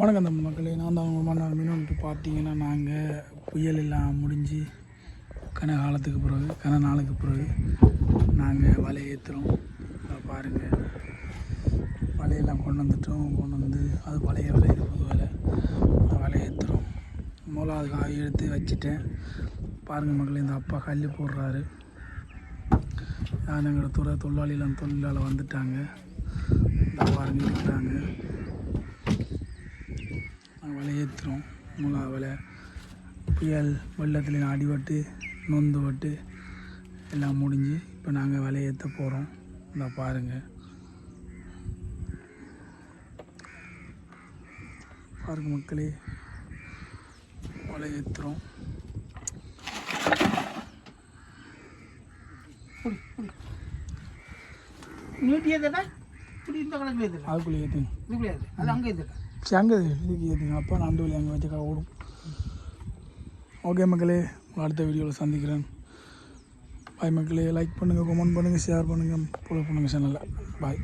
வணக்கம் தமிழ் மக்களே நான் தான் உங்கள் மன்னர் மீனவன்ட்டு பார்த்தீங்கன்னா நாங்கள் புயல் எல்லாம் முடிஞ்சு கன காலத்துக்கு பிறகு கன நாளுக்கு பிறகு நாங்கள் வலை ஏற்றுறோம் பாருங்கள் வலையெல்லாம் கொண்டு வந்துட்டோம் கொண்டு வந்து அது பழைய வலை புது வலை. அந்த வலை ஏற்றுறோம் மூலாவது காய் எடுத்து வச்சுட்டேன். பாருங்கள் மக்களே இந்த அப்பா கல் போடுறாரு. யானைங்கிற துறை தொழிலாளிலாம் தொழிலாளர் வந்துட்டாங்க. இந்த பாருங்க இருக்கிறாங்க. நாங்கள் மூலாவில் புயல் வெள்ளத்தில் அடிபட்டு நொந்து பட்டு எல்லாம் முடிஞ்சு இப்போ நாங்கள் விலையேற்ற போகிறோம் இதை பாருங்கள் பாருங்க மக்களே. விலையேற்றுறோம் ஏற்றுறோம் இப்படி இந்த கணக்கு எதுனா அதுக்குள்ளே ஏற்றுங்க இதுக்குள்ளே அது அங்கே எதுனா சரி அங்கே இதுக்கு ஏற்றுங்க அப்போ நான் அண்டு வழி அங்கே வச்சுக்கா ஓடும். ஓகே மக்களே அடுத்த வீடியோவில் சந்திக்கிறேன். பாய் மக்களே. லைக் பண்ணுங்கள் கமெண்ட் பண்ணுங்கள் ஷேர் பண்ணுங்கள் ஃபாலோ பண்ணுங்கள் சேனலில் பாய்